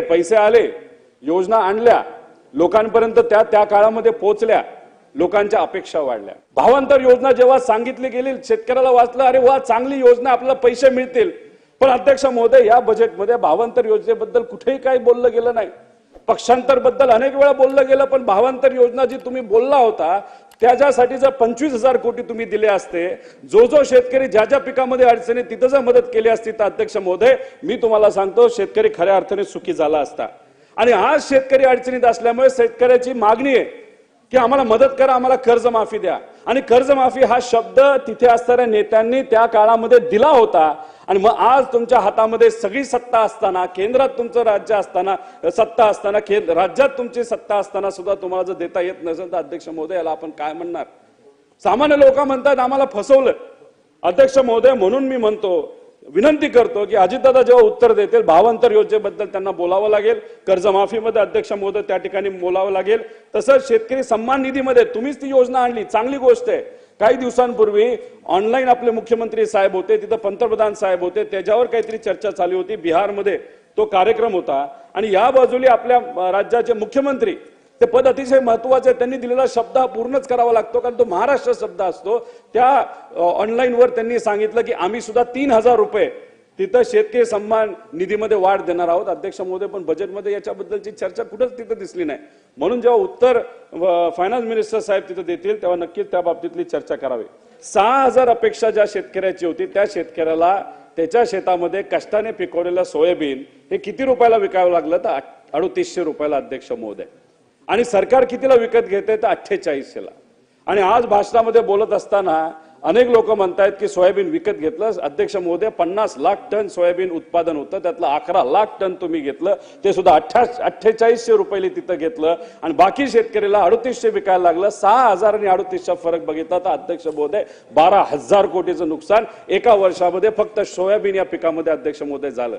पैसे आले योजना आणल्या लोकांपर्यंत त्या त्या काळामध्ये पोहोचल्या लोकांच्या अपेक्षा वाढल्या. भावांतर योजना जेव्हा सांगितली गेली शेतकऱ्याला वाचलं अरे वा चांगली योजना आपल्याला पैसे मिळतील. पण अध्यक्ष महोदय या बजेटमध्ये भावांतर योजनेबद्दल कुठेही काही बोललं गेलं नाही. पक्षांतरबद्दल अनेक वेळा बोललं गेलं पण भावांतर योजना जी तुम्ही बोलला होता त्याच्यासाठी जर पंचवीस हजार कोटी तुम्ही दिले असते जो जो शेतकरी ज्या ज्या पिकामध्ये अडचणी तिथं जर मदत केली असती तर अध्यक्ष महोदय मी तुम्हाला सांगतो शेतकरी खऱ्या अर्थाने सुखी झाला असता. आणि आज शेतकरी अडचणीत असल्यामुळे शेतकऱ्याची मागणी आहे की आम्हाला मदत करा आम्हाला कर्जमाफी द्या. आणि कर्जमाफी हा शब्द तिथे असणाऱ्या नेत्यांनी त्या काळामध्ये दिला होता. आणि मग आज तुमच्या हातामध्ये सगळी सत्ता असताना केंद्रात तुमचं राज्य असताना सत्ता असताना केंद्र राज्यात तुमची सत्ता असताना सुद्धा तुम्हाला जर देता येत नसेल तर अध्यक्ष महोदय याला आपण काय म्हणणार? सामान्य लोक म्हणतात आम्हाला फसवलं. अध्यक्ष महोदय म्हणून मी म्हणतो विनंती करतो की अजितदादा जेव्हा उत्तर देतील भावांतर योजनेबद्दल त्यांना बोलावं लागेल कर्जमाफीमध्ये अध्यक्ष महोदय त्या ठिकाणी बोलावं लागेल. तसंच शेतकरी सन्मान निधीमध्ये तुम्हीच ती योजना आणली चांगली गोष्ट आहे. काही दिवसांपूर्वी ऑनलाईन आपले मुख्यमंत्री साहेब होते तिथं पंतप्रधान साहेब होते त्याच्यावर काहीतरी चर्चा चालू होती. बिहारमध्ये तो कार्यक्रम होता. आणि या बाजूला आपल्या राज्याचे मुख्यमंत्री ते पद अतिशय महत्वाचं आहे. त्यांनी दिलेला शब्द हा पूर्णच करावा लागतो कारण तो महाराष्ट्र शब्द असतो. त्या ऑनलाईनवर त्यांनी सांगितलं की आम्ही सुद्धा तीन हजार रुपये तिथं शेतकरी सन्मान निधीमध्ये वाढ देणार आहोत. अध्यक्ष महोदय पण बजेटमध्ये याच्याबद्दलची चर्चा कुठंच तिथं दिसली नाही. म्हणून जेव्हा उत्तर फायनान्स मिनिस्टर साहेब तिथं देतील तेव्हा नक्कीच त्या बाबतीतली चर्चा करावी. सहा हजार अपेक्षा ज्या शेतकऱ्याची होती त्या शेतकऱ्याला त्याच्या शेतामध्ये कष्टाने पिकवलेलं सोयाबीन हे किती रुपयाला विकावं लागलं तर अडुतीसशे रुपयाला अध्यक्ष महोदय. आणि सरकार कितीला विकत घेते तर अठ्ठेचाळीसशेला. आणि आज भाषणामध्ये बोलत असताना अनेक लोक म्हणतायत की सोयाबीन विकत घेतलं अध्यक्ष महोदय पन्नास लाख टन सोयाबीन उत्पादन होतं. त्यातलं अकरा लाख टन तुम्ही घेतलं. ते सुद्धा अठ्ठा अठ्ठेचाळीसशे रुपये तिथं घेतलं. आणि बाकी शेतकऱ्याला अडुतीसशे विकायला लागलं. सहा हजार आणि अडतीसचा फरक बघितला तर अध्यक्ष महोदय बारा हजार कोटीचं नुकसान एका वर्षामध्ये फक्त सोयाबीन या पिकामध्ये अध्यक्ष महोदय झालं.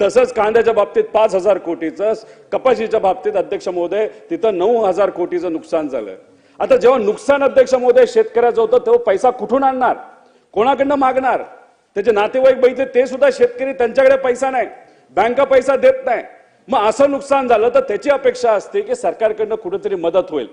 तसंच कांद्याच्या बाबतीत पाच हजार कोटीचं कपाशीच्या बाबतीत अध्यक्ष महोदय तिथं नऊ हजार कोटीचं नुकसान झालं. आता जेव्हा नुकसान अध्यक्ष महोदय शेतकऱ्याचं होतं तेव्हा पैसा कुठून आणणार? कोणाकडनं मागणार? त्याचे नातेवाईक बैठे ते सुद्धा शेतकरी त्यांच्याकडे पैसा नाही बँका पैसा देत नाही. मग असं नुकसान झालं तर त्याची अपेक्षा असते की सरकारकडनं कुठेतरी मदत होईल.